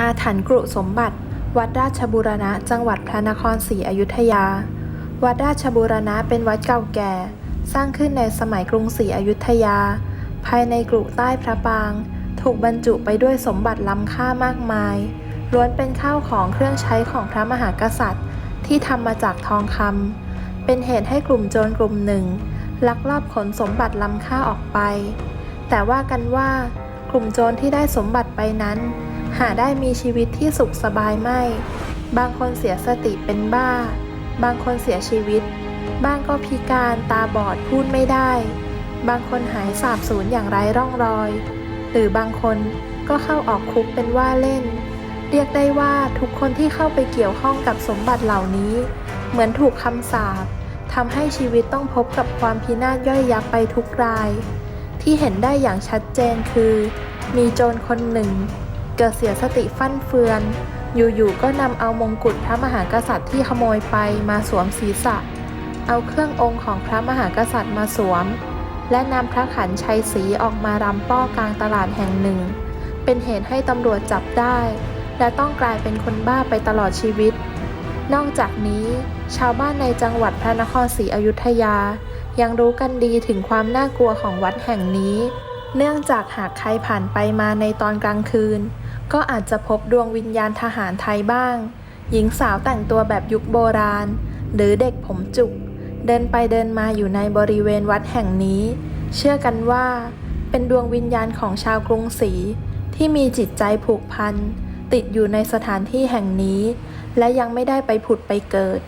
อาถรรพ์กรุสมบัติ วัดราชบูรณะ จังหวัดพระนครศรีอยุธยา วัดราชบูรณะเป็นวัดเก่าแก่ สร้างขึ้นในสมัยกรุงศรีอยุธยา ภายในกรุใต้พระปาง ถูกบรรจุไปด้วยสมบัติล้ำค่ามากมาย ล้วนเป็นข้าวของเครื่องใช้ของพระมหากษัตริย์ ที่ทำมาจากทองคำเป็นเหตุให้กลุ่มโจรกลุ่มหนึ่ง ลักลอบขนสมบัติล้ำค่าออกไป แต่ว่ากันว่ากลุ่มโจรที่ได้สมบัติไปนั้น หาได้มีชีวิตที่สุขสบายไม่ บางคนเสียสติเป็นบ้า บางคนเสียชีวิต บ้างก็พิการตาบอดพูดไม่ได้ บางคนหายสาบสูญอย่างไร้ร่องรอย หรือบางคนก็เข้าออกคุกเป็นว่าเล่น เรียกได้ว่าทุกคนที่เข้าไปเกี่ยวข้องกับสมบัติเหล่านี้ เหมือนถูกคำสาปทำให้ชีวิตต้องพบกับความพินาศย่อยยับไปทุกราย ที่เห็นได้อย่างชัดเจนคือ มีโจรคนหนึ่ง เกิดเสียสติฟั่นเฟือน อยู่ๆก็นำเอามงกุฎพระมหากษัตริย์ที่ขโมยไปมาสวมศีรษะ เอาเครื่ององค์ของพระมหากษัตริย์มาสวม และนำพระขันชัยศรีออกมารำป้อกลางตลาดแห่งหนึ่ง เป็นเหตุให้ตำรวจจับได้ และต้องกลายเป็นคนบ้าไปตลอดชีวิต นอกจากนี้ ชาวบ้านในจังหวัดพระนครศรีอยุธยา ยังรู้กันดีถึงความน่ากลัวของวัดแห่งนี้เนื่องจากหากใครผ่านไปมาในตอนกลางคืน ก็อาจจะพบดวงวิญญาณทหารไทยบ้าง หญิงสาวแต่งตัวแบบยุคโบราณ หรือเด็กผมจุก เดินไปเดินมาอยู่ในบริเวณวัดแห่งนี้ เชื่อกันว่า เป็นดวงวิญญาณของชาวกรุงศรีที่มีจิตใจผูกพันติดอยู่ในสถานที่แห่งนี้ และยังไม่ได้ไปผุดไปเกิด